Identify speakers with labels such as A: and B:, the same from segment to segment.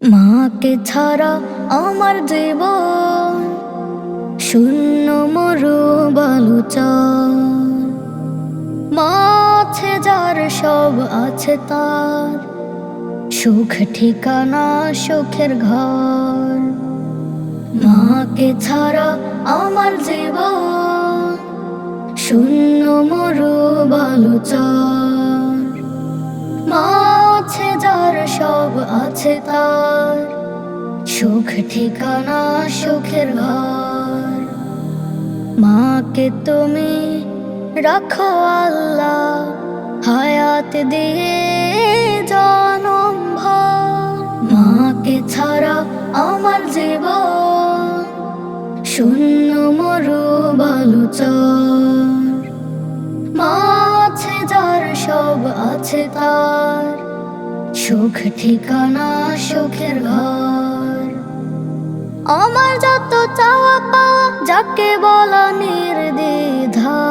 A: মাকে ছাড়া আমার জীবন শূন্য মরু বালুচর মাছে যার সব আছে তার, সুখ ঠিকানা সুখের ঘর। মাকে ছাড়া আমার জীবন শূন্য মরু বালুচর সব আছে তার। সুখ ঠিকানা সুখের ঘর। মাকে তুমি রাখো আল্লাহ, হায়াত দিয়ে জনম মাকে ছাড়া আমার জীবন শূন্য মরু বালুচর মাছে যার সব আছে তার সুখ ঠিকানা, সুখের ঘর। আমার যত চাওয়া পাওয়া, যাকে বলা নির্দ্বিধায়।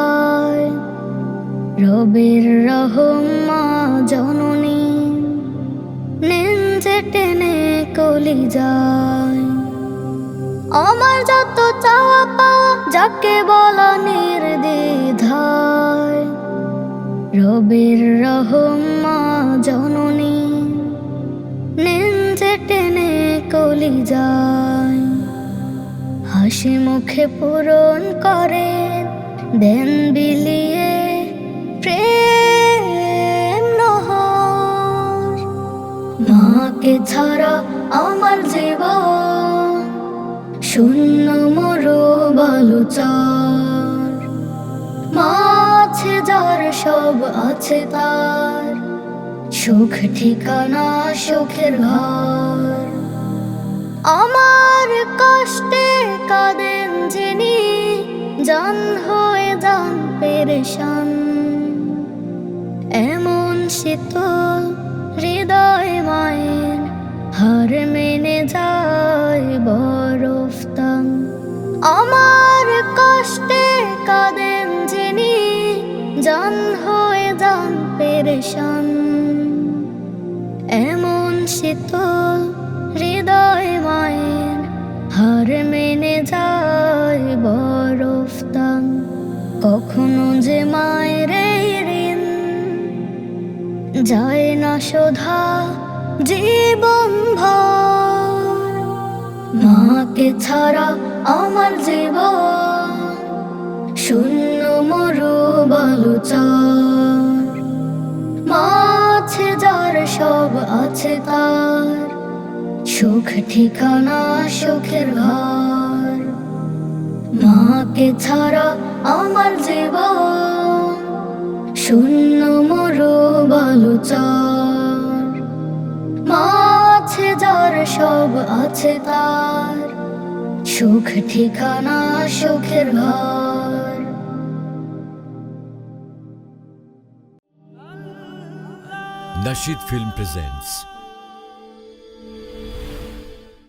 A: রবের রহম জননী নেঞ্জে টেনে কলি যায় আমার যত চাওয়া পাওয়া, যাকে বলা নির্দ্বিধায়। রবের রহম জননী যায়। হাসি মুখে পূরণ করে, দেন বিলিয়ে প্রেম মাকে ছাড়া আমার জীবন শূন্য মরু বালুচর মাছে যার সব আছে তার, সুখ ঠিকানা, সুখের ঘর। আমার কষ্টে কাঁদেন যিনি জান হয়ে যান পেরেশান। এমন শীতল হৃদয় মায়ের, হার মেনে যায় বরফ টান। আমার কষ্টে কাঁদেন যিনি জান হয়ে যান পেরেশান। এমন শীতল শোধা জীবন মাকে ছাড়া আমার জীবন শূন্য মরু বালুচর মাছে যার সব আছে তার, সুখ ঠিকানা সুখের ঘর। মাকে ছাড়া আমার জীবন শূন্য মরু বালুচর সব আছে তার সুখ ঠিকানা সুখের ঘর
B: Nashid Film presents